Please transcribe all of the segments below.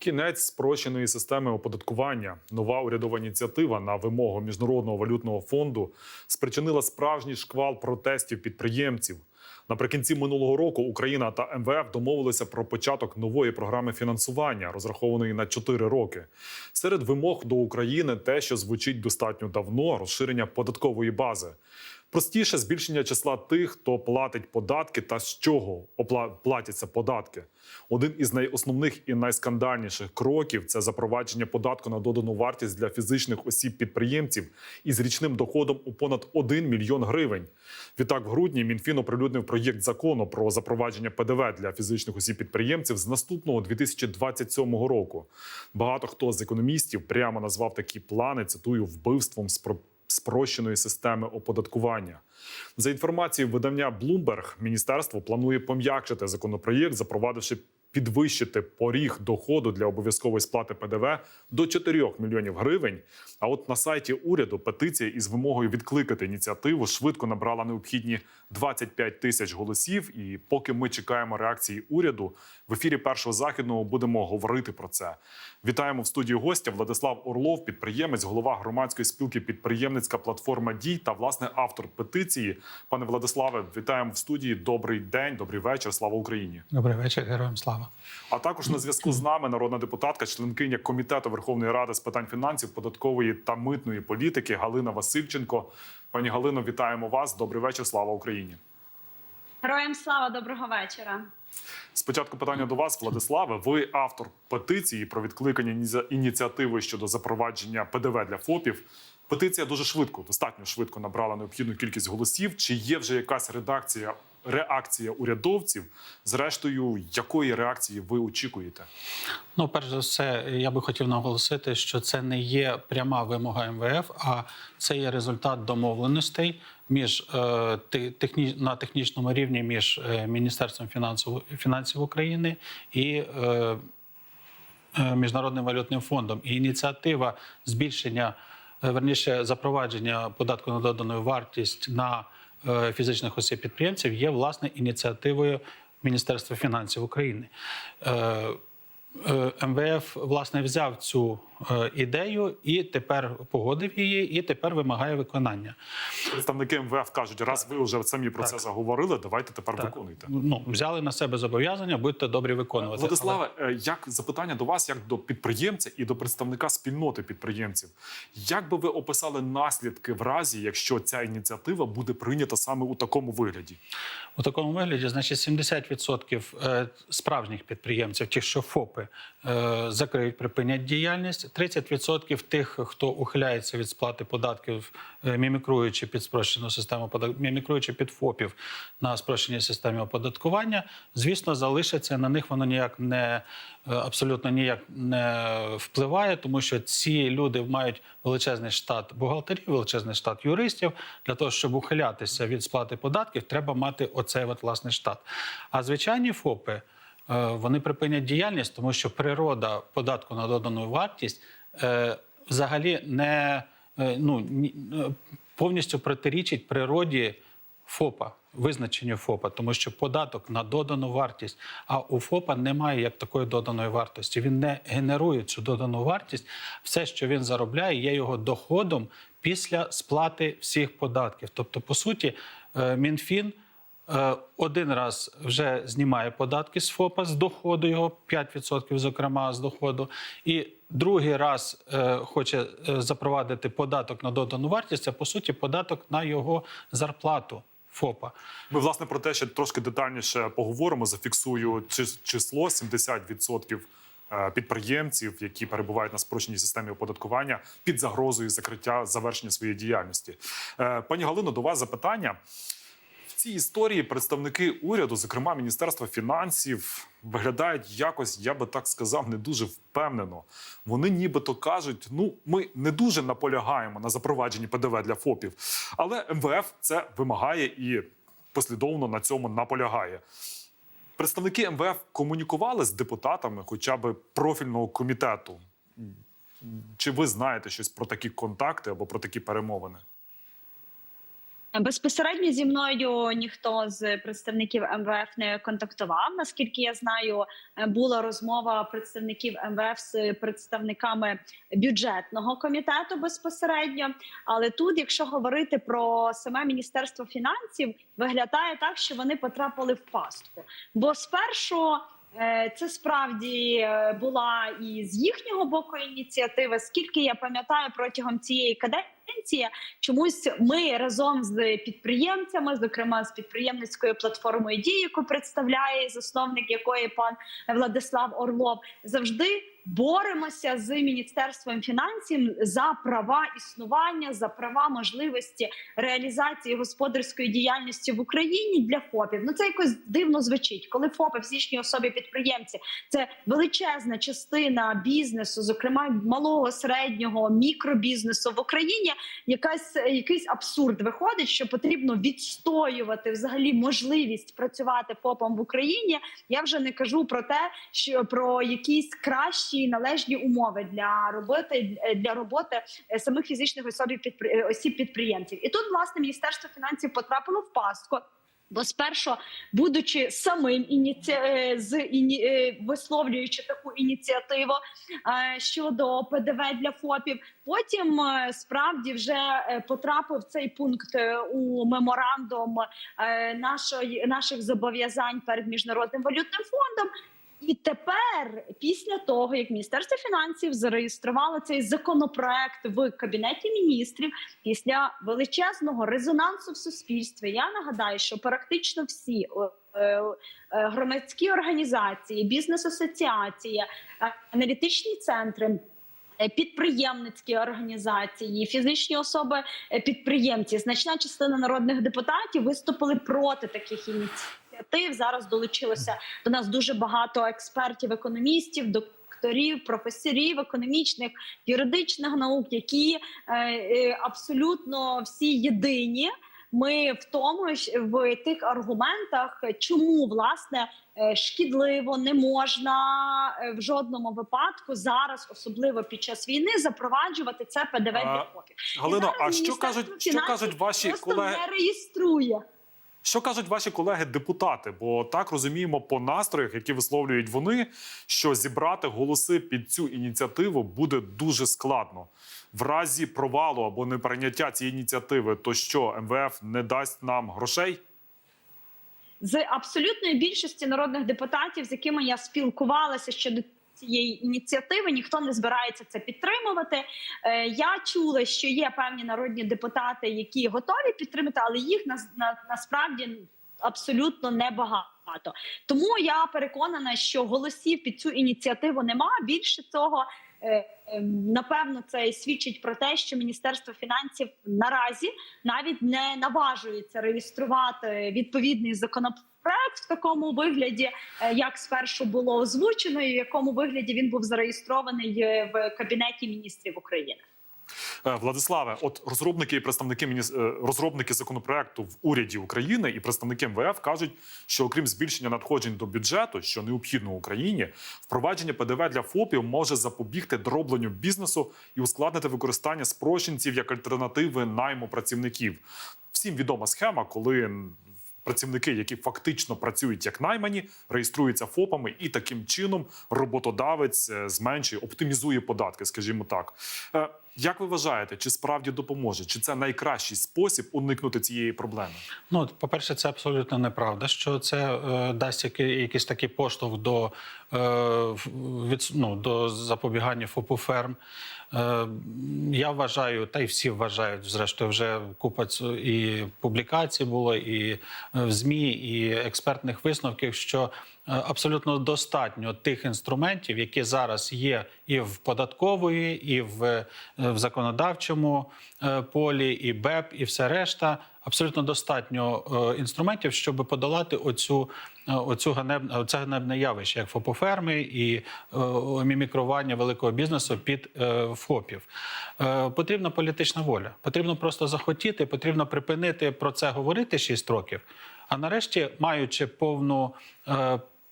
Кінець спрощеної системи оподаткування, нова урядова ініціатива на вимогу міжнародного валютного фонду спричинила справжній шквал протестів підприємців. Наприкінці минулого року Україна та МВФ домовилися про початок нової програми фінансування, розрахованої на 4 роки. Серед вимог до України те, що звучить достатньо давно, розширення податкової бази. Простіше збільшення числа тих, хто платить податки та з чого платяться податки. Один із найосновних і найскандальніших кроків це запровадження податку на додану вартість для фізичних осіб-підприємців із річним доходом у понад 1 мільйон гривень. Відтак, в грудні Мінфін оприлюднив проєкт закону про запровадження ПДВ для фізичних осіб-підприємців з наступного 2027 року. Багато хто з економістів прямо назвав такі плани, цитую, вбивством спро- спрощеної системи оподаткування. За інформацією видання Bloomberg, міністерство планує пом'якшити законопроєкт, запровадивши підвищити поріг доходу для обов'язкової сплати ПДВ до 4 мільйонів гривень. А от на сайті уряду петиція із вимогою відкликати ініціативу швидко набрала необхідні 25 тисяч голосів. І поки ми чекаємо реакції уряду, в ефірі першого західного будемо говорити про це. Вітаємо в студії гостя Владислав Орлов, підприємець, голова громадської спілки підприємницька платформа Дій та власне автор петиції. Пане Владиславе, вітаємо в студії. Добрий день, добрий вечір. Слава Україні. Добрий вечір, героям слава. А також на зв'язку з нами народна депутатка, членкиня комітету Верховної Ради з питань фінансів, податкової та митної політики Галина Васильченко. Пані Галино, вітаємо вас. Добрий вечір. Слава Україні. Героям слава доброго вечора. Спочатку питання до вас, Владиславе. Ви автор петиції про відкликання ініці- ініціативи щодо запровадження ПДВ для ФОПів. Петиція дуже швидко, достатньо швидко набрала необхідну кількість голосів. Чи є вже якась редакція, реакція урядовців? Зрештою, якої реакції ви очікуєте? Ну, перш за все, я би хотів наголосити, що це не є пряма вимога МВФ, а це є результат домовленостей між е, техні, на технічному рівні між е, Міністерством фінансів, фінансів України і е, Міжнародним валютним фондом. І ініціатива збільшення, верніше, запровадження податку на додану вартість на фізичних осіб підприємців є власне ініціативою Міністерства фінансів України. Е, МВФ власне взяв цю е, ідею і тепер погодив її, і тепер вимагає виконання. Представники МВФ кажуть, раз ви вже самі про це заговорили, давайте тепер Так. виконуйте. Ну взяли на себе зобов'язання, будьте добрі виконувати. Владиславе, е, як запитання до вас, як до підприємця і до представника спільноти підприємців, як би ви описали наслідки в разі, якщо ця ініціатива буде прийнята саме у такому вигляді? У такому вигляді, значить, 70% е, справжніх підприємців, ті, що ФОПи, е, закриють, припинять діяльність. 30% тих, хто ухиляється від сплати податків, е, мімікруючи під спрощену систему мімікруючи під ФОПів на спрощеній системі оподаткування, звісно, залишиться на них. Воно ніяк не е, абсолютно ніяк не впливає, тому що ці люди мають величезний штат бухгалтерів, величезний штат юристів. Для того, щоб ухилятися від сплати податків, треба мати оцей от власний штат. А звичайні ФОПи вони припинять діяльність, тому що природа податку на додану вартість е, взагалі не е, ну, е, повністю протирічить природі. ФОПа, визначенню ФОПа, тому що податок на додану вартість, а у ФОПа немає як такої доданої вартості. Він не генерує цю додану вартість. Все, що він заробляє, є його доходом після сплати всіх податків. Тобто, по суті, е, МінФін. Е, Один раз вже знімає податки з ФОПа з доходу його 5%, зокрема з доходу, і другий раз е, хоче е, запровадити податок на додану вартість, а по суті податок на його зарплату ФОПа. Ми власне про те, ще трошки детальніше поговоримо. Зафіксую чи- число 70% е, підприємців, які перебувають на спрощеній системі оподаткування під загрозою закриття завершення своєї діяльності. Пані Галино, до вас запитання. Цій історії представники уряду, зокрема Міністерства фінансів, виглядають якось, я би так сказав, не дуже впевнено. Вони нібито кажуть: ну, ми не дуже наполягаємо на запровадженні ПДВ для ФОПів, але МВФ це вимагає і послідовно на цьому наполягає. Представники МВФ комунікували з депутатами, хоча б профільного комітету. Чи ви знаєте щось про такі контакти або про такі перемовини? Безпосередньо зі мною ніхто з представників МВФ не контактував. Наскільки я знаю, е, була розмова представників МВФ з представниками бюджетного комітету безпосередньо. Але тут, якщо говорити про саме міністерство фінансів, виглядає так, що вони потрапили в пастку. Бо спершу це справді е, була і з їхнього боку ініціатива. Скільки я пам'ятаю протягом цієї каденції, чомусь ми разом з підприємцями, зокрема з підприємницькою платформою дії, яку представляє засновник якої пан Владислав Орлов, завжди боремося з міністерством фінансів за права існування, за права можливості реалізації господарської діяльності в Україні для ФОПів. Ну це якось дивно звучить, коли ФОПи фізичні особи підприємці це величезна частина бізнесу, зокрема малого, середнього, мікробізнесу в Україні. Якась якийсь абсурд виходить, що потрібно відстоювати взагалі можливість працювати ФОПом в Україні. Я вже не кажу про те, що про якісь кращі належні умови для роботи для роботи е, самих фізичних осіб осіб підприємців. І тут власне міністерство фінансів потрапило в пастку. Бо спершу, будучи самим ініці... е, з іні... е, висловлюючи таку ініціативу е, щодо ПДВ для ФОПів, потім е, справді вже е, потрапив цей пункт е, у меморандум е, нашої наших зобов'язань перед міжнародним валютним фондом. І тепер, після того як Міністерство фінансів зареєструвало цей законопроект в кабінеті міністрів, після величезного резонансу в суспільстві, я нагадаю, що практично всі е, е, громадські організації, бізнес-асоціації, е, аналітичні центри. Підприємницькі організації, фізичні особи, е, підприємці, значна частина народних депутатів виступили проти таких ініціатив. Зараз долучилося до нас дуже багато експертів, економістів, докторів, професорів економічних, юридичних наук, які е, е, абсолютно всі єдині. Ми в тому ж в тих аргументах, чому власне е, шкідливо не можна е, в жодному випадку зараз, особливо під час війни, запроваджувати це ПДВ для ФОПів. Галино, а що кажуть, що кажуть ваші просто колеги? не реєструє. Що кажуть ваші колеги-депутати? Бо так розуміємо по настроях, які висловлюють вони, що зібрати голоси під цю ініціативу буде дуже складно. В разі провалу або неприйняття цієї ініціативи, то що МВФ не дасть нам грошей? з абсолютної більшості народних депутатів, з якими я спілкувалася щодо цієї ініціативи, ніхто не збирається це підтримувати. Е, я чула, що є певні народні депутати, які готові підтримати, але їх на, на, насправді абсолютно небагато. Тому я переконана, що голосів під цю ініціативу нема. Більше цього. Е, е, Напевно, це свідчить про те, що Міністерство фінансів наразі навіть не наважується реєструвати відповідний законопроект в такому вигляді, е, як спершу було озвучено, і в якому вигляді він був зареєстрований е, в кабінеті міністрів України. Е, Владиславе, от розробники і представники е, розробники законопроекту в уряді України і представники МВФ кажуть, що окрім збільшення надходжень до бюджету, що необхідно Україні, впровадження ПДВ для ФОПів може запобігти дробленню бізнесу і ускладнити використання спрощенців як альтернативи найму працівників. Всім відома схема, коли працівники, які фактично працюють як наймані, реєструються ФОПами, і таким чином роботодавець е, зменшує, оптимізує податки, скажімо так. Як ви вважаєте, чи справді допоможе? Чи це найкращий спосіб уникнути цієї проблеми? Ну, по-перше, це абсолютно неправда, що це е, дасть який, якийсь такий поштовх до, е, від, ну, до запобігання ФОПу ферм. Е, я вважаю, та й всі вважають, зрештою, вже купа і публікацій було, і е, в ЗМІ, і експертних висновків, що абсолютно достатньо тих інструментів, які зараз є і в податкової, і в, е, в законодавчому е, полі, і БЕП, і все решта. Абсолютно достатньо е, інструментів, щоб подолати оцю, е, оцю ганебне, оце ганебне явище, як ФОПоферми і е, мімікрування великого бізнесу під е, ФОПів. Е, потрібна політична воля. Потрібно просто захотіти, потрібно припинити про це говорити 6 років. А нарешті, маючи повну.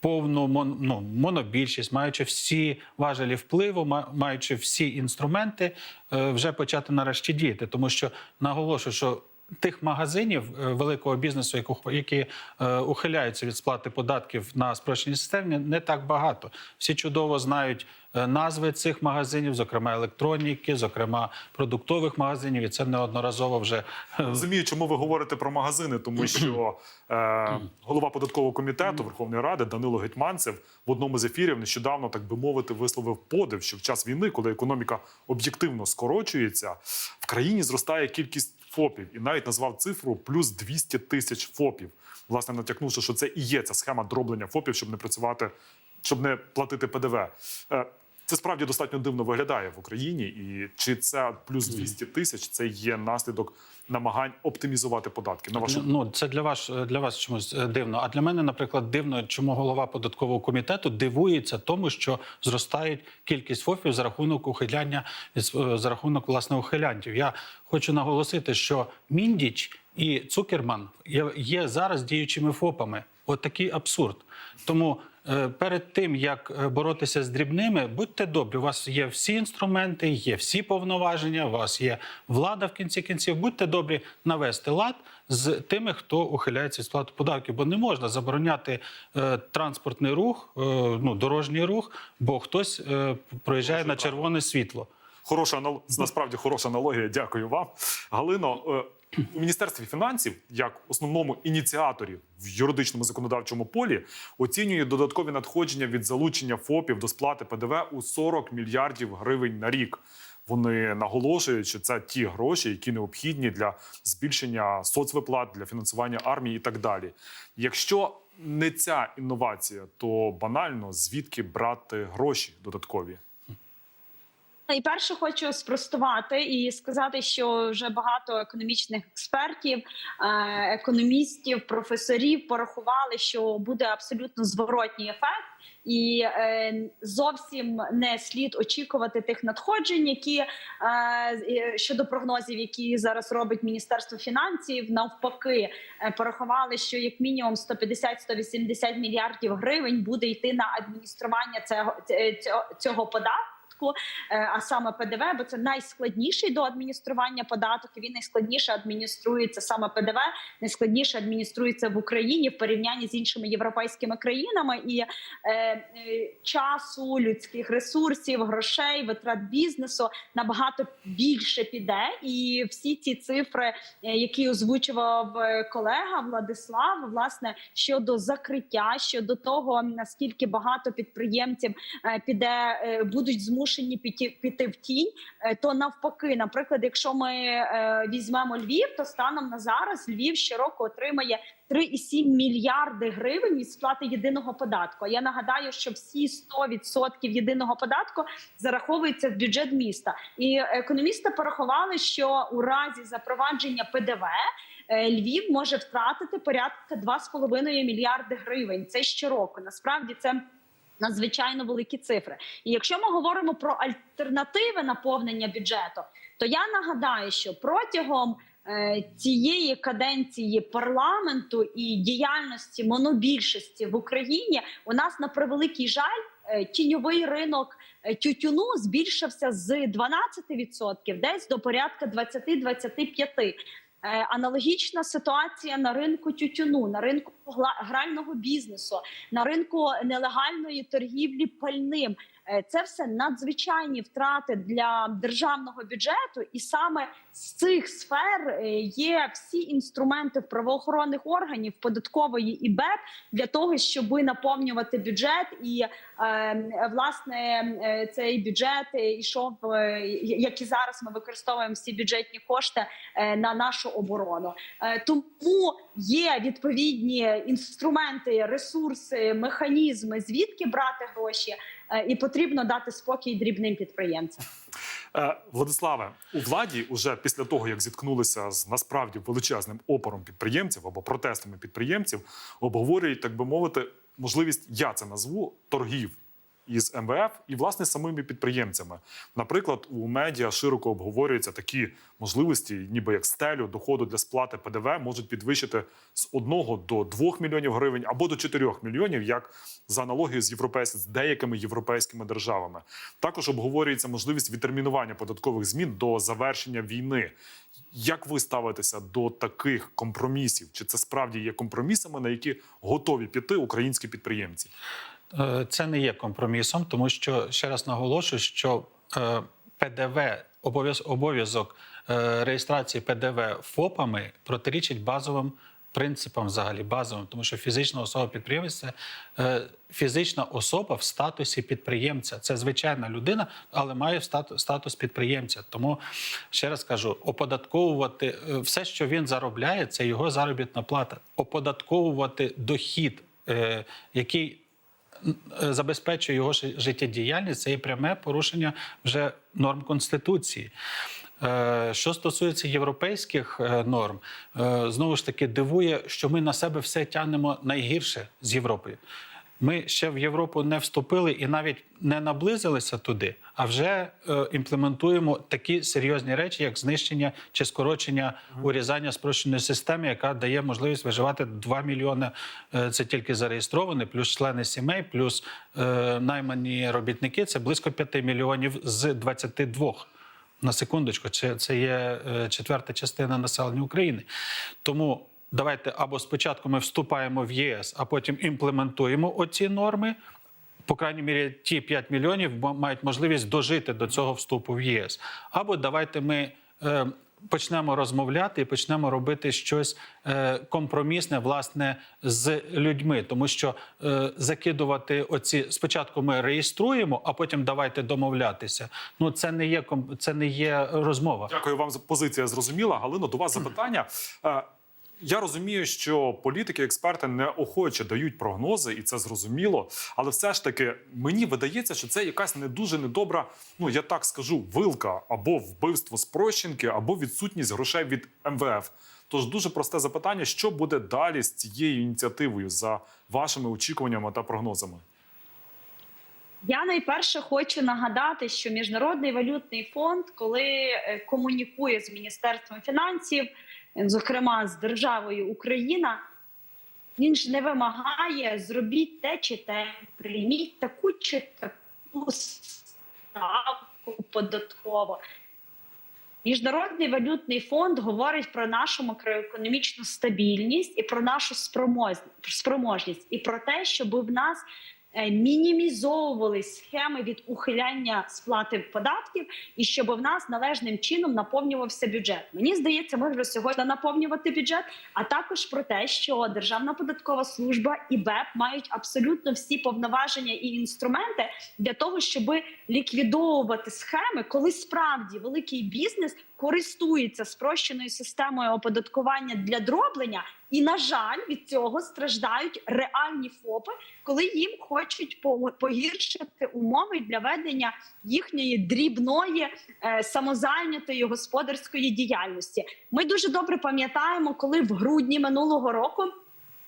Повну мон, ну, монобільшість, маючи всі важелі впливу, ма- маючи всі інструменти, е, вже почати нарешті діяти. Тому що наголошую, що тих магазинів е, великого бізнесу, які е, ухиляються від сплати податків на спрощеній системі, не так багато. Всі чудово знають е, назви цих магазинів, зокрема електроніки, зокрема продуктових магазинів, і це неодноразово вже Розумію, чому ви говорите про магазини, тому що е, голова податкового комітету Верховної Ради Данило Гетьманцев в одному з ефірів нещодавно, так би мовити, висловив подив, що в час війни, коли економіка об'єктивно скорочується, в країні зростає кількість ФОПів і навіть назвав цифру плюс 200 тисяч ФОПів. Власне, натякнувши, що це і є ця схема дроблення ФОПів, щоб не працювати, щоб не платити ПДВ. Е, це справді достатньо дивно виглядає в Україні, і чи це плюс 200 тисяч це є наслідок намагань оптимізувати податки? На вашу Ну це для вас для вас чомусь е, дивно. А для мене, наприклад, дивно, чому голова податкового комітету дивується тому, що зростають кількість ФОПів за рахунок ухиляння е, за рахунок власне ухилянтів. Я хочу наголосити, що Міндіч і Цукерман є, зараз діючими ФОПами. От такий абсурд. Тому е, перед тим як е, боротися з дрібними, будьте добрі. У вас є всі інструменти, є всі повноваження. У вас є влада в кінці кінців. Будьте добрі навести лад з тими, хто ухиляється від сплати податків, бо не можна забороняти е, транспортний рух, е, ну дорожній рух, бо хтось е, проїжджає на червоне світло. Хороша насправді хороша аналогія. Дякую вам, Галино. У міністерстві фінансів, як основному ініціаторі в юридичному законодавчому полі, оцінює додаткові надходження від залучення ФОПів до сплати ПДВ у 40 мільярдів гривень на рік. Вони наголошують, що це ті гроші, які необхідні для збільшення соцвиплат, для фінансування армії і так далі. Якщо не ця інновація, то банально звідки брати гроші додаткові? І перше хочу спростувати і сказати, що вже багато економічних експертів, е, економістів, професорів порахували, що буде абсолютно зворотній ефект. І е, зовсім не слід очікувати тих надходжень, які е, щодо прогнозів, які зараз робить Міністерство фінансів, навпаки, порахували, що як мінімум 150-180 мільярдів гривень буде йти на адміністрування цього, цього податку. Е, а саме ПДВ, бо це найскладніший до адміністрування податок. Він найскладніше адмініструється саме ПДВ, найскладніше адмініструється в Україні в порівнянні з іншими європейськими країнами. І е, е, часу, людських ресурсів, грошей, витрат бізнесу набагато більше піде. І всі ці цифри, е, які озвучував е, колега Владислав, власне щодо закриття, щодо того наскільки багато підприємців піде, будуть змушені піти, піти в тінь, е, то навпаки, наприклад, якщо ми е, візьмемо Львів, то станом на зараз Львів щороку отримає 3,7 мільярди гривень від сплати єдиного податку. Я нагадаю, що всі 100% єдиного податку зараховуються в бюджет міста, і економісти порахували, що у разі запровадження ПДВ. е, Львів може втратити порядка 2,5 мільярди гривень. Це щороку. Насправді це надзвичайно великі цифри. І якщо ми говоримо про альтернативи наповнення бюджету, то я нагадаю, що протягом е, цієї каденції парламенту і діяльності монобільшості в Україні у нас на превеликий жаль. е, Тіньовий ринок е, тютюну збільшився з 12% десь до порядка 20-25%. Е, Аналогічна ситуація на ринку тютюну, на ринку грального бізнесу, на ринку нелегальної торгівлі пальним. Е, Це все надзвичайні втрати для державного бюджету, і саме з цих сфер е, є всі інструменти в правоохоронних органів, податкової і БЕП для того, щоб наповнювати бюджет, і е, власне е, цей бюджет йшов, е, як і зараз ми використовуємо всі бюджетні кошти на нашу оборону. Тому є відповідні інструменти, ресурси, механізми, звідки брати гроші, і потрібно дати спокій дрібним підприємцям. Е, Владиславе, у владі уже після того, як зіткнулися з насправді величезним опором підприємців або протестами підприємців, обговорюють, так би мовити, можливість, я це назву торгів із МВФ і власне самими підприємцями. Наприклад, у медіа широко обговорюються такі можливості, ніби як стелю доходу для сплати ПДВ можуть підвищити з 1 до 2 мільйонів гривень або до 4 мільйонів, як за аналогією з європейсь... з деякими європейськими державами. Також обговорюється можливість відтермінування податкових змін до завершення війни. Як ви ставитеся до таких компромісів? Чи це справді є компромісами, на які готові піти українські підприємці? Е, Це не є компромісом, тому що ще раз наголошую, що е, ПДВ обов'яз- обов'язок е, реєстрації ПДВ ФОПами протирічить базовим принципам, взагалі базовим, тому що фізична особа підприємець це фізична особа в статусі підприємця. Це звичайна людина, але має статус, підприємця. Тому ще раз кажу: оподатковувати все, що він заробляє, це його заробітна плата. Оподатковувати дохід, який забезпечує його жи- життєдіяльність, це є пряме порушення вже норм Конституції. Е, Що стосується європейських е, норм, е, знову ж таки дивує, що ми на себе все тягнемо найгірше з Європою. Ми ще в Європу не вступили і навіть не наблизилися туди, а вже е, імплементуємо такі серйозні речі, як знищення чи скорочення урізання спрощеної системи, яка дає можливість виживати 2 мільйони. е, Це тільки зареєстровані, плюс члени сімей, плюс е, наймані робітники. Це близько 5 мільйонів з 22. На секундочку, це, це є е, четверта частина населення України. Тому давайте або спочатку ми вступаємо в ЄС, а потім імплементуємо оці норми. По крайній мірі, ті 5 мільйонів мають можливість дожити до цього вступу в ЄС. Або давайте ми е, почнемо розмовляти і почнемо робити щось е, компромісне, власне, з людьми. Тому що е, закидувати оці спочатку ми реєструємо, а потім давайте домовлятися. Ну це не є це не є розмова. Дякую вам за позиція зрозуміла. Галино, до вас запитання. Я розумію, що політики, експерти неохоче дають прогнози, і це зрозуміло. Але все ж таки мені видається, що це якась не дуже недобра, ну я так скажу, вилка або вбивство спрощенки, або відсутність грошей від МВФ. Тож дуже просте запитання: що буде далі з цією ініціативою за вашими очікуваннями та прогнозами? Я найперше хочу нагадати, що Міжнародний валютний фонд, коли е, комунікує з міністерством фінансів, зокрема з державою Україна, він ж не вимагає зробіть те чи те, прийміть таку чи таку ставку податково. Міжнародний валютний фонд говорить про нашу макроекономічну стабільність і про нашу спроможність, і про те, щоб в нас мінімізовували схеми від ухиляння сплати податків, і щоб в нас належним чином наповнювався бюджет. Мені здається, ми вже сьогодні наповнювати бюджет, а також про те, що Державна податкова служба і БЕП мають абсолютно всі повноваження і інструменти для того, щоб ліквідовувати схеми, коли справді великий бізнес користується спрощеною системою оподаткування для дроблення, і на жаль, від цього страждають реальні ФОПи, коли їм хочуть по- погіршити умови для ведення їхньої дрібної е, самозайнятої господарської діяльності. Ми дуже добре пам'ятаємо, коли в грудні минулого року.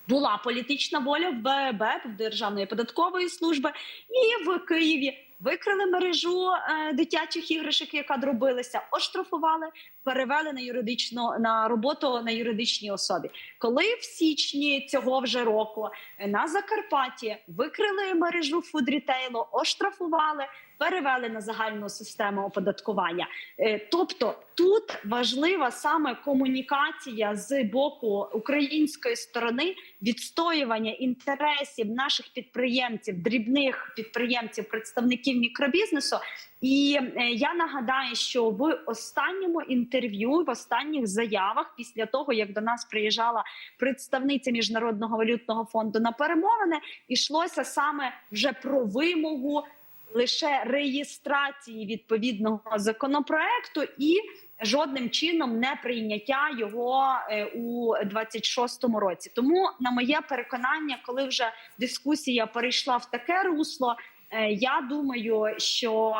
Була політична воля в БЕБ, в Державної податкової служби, і в Києві викрили мережу е, дитячих іграшок, яка дробилася, оштрафували, перевели на юридичну на роботу на юридичній особі. Коли в січні цього вже року на Закарпатті викрили мережу фудрітейлу, оштрафували, перевели на загальну систему оподаткування. Е, Тобто тут важлива саме комунікація з боку української сторони, відстоювання інтересів наших підприємців, дрібних підприємців, представників мікробізнесу. І е, я нагадаю, що в останньому інтерв'ю, в останніх заявах, після того як до нас приїжджала представниця міжнародного валютного фонду на перемовини, йшлося саме вже про вимогу лише реєстрації відповідного законопроекту і жодним чином не прийняття його е, у 26-му році. Тому, на моє переконання, коли вже дискусія перейшла в таке русло, е, я думаю, що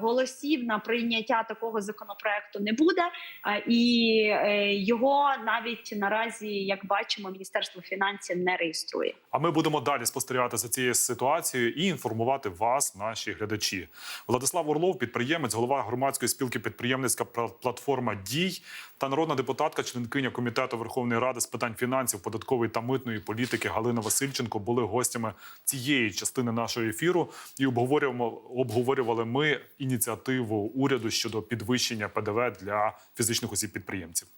голосів на прийняття такого законопроекту не буде, е, і е, його навіть наразі, як бачимо, міністерство фінансів не реєструє. А ми будемо далі спостерігати за цією ситуацією і інформувати вас, наші глядачі. Владислав Орлов, підприємець, голова громадської спілки підприємницька пла- платформа Дій та народна депутатка, членкиня комітету Верховної Ради з питань фінансів, податкової та митної політики Галина Васильченко були гостями цієї частини нашого ефіру і обговорюємо обговорювали ми ініціативу уряду щодо підвищення ПДВ для фізичних осіб підприємців.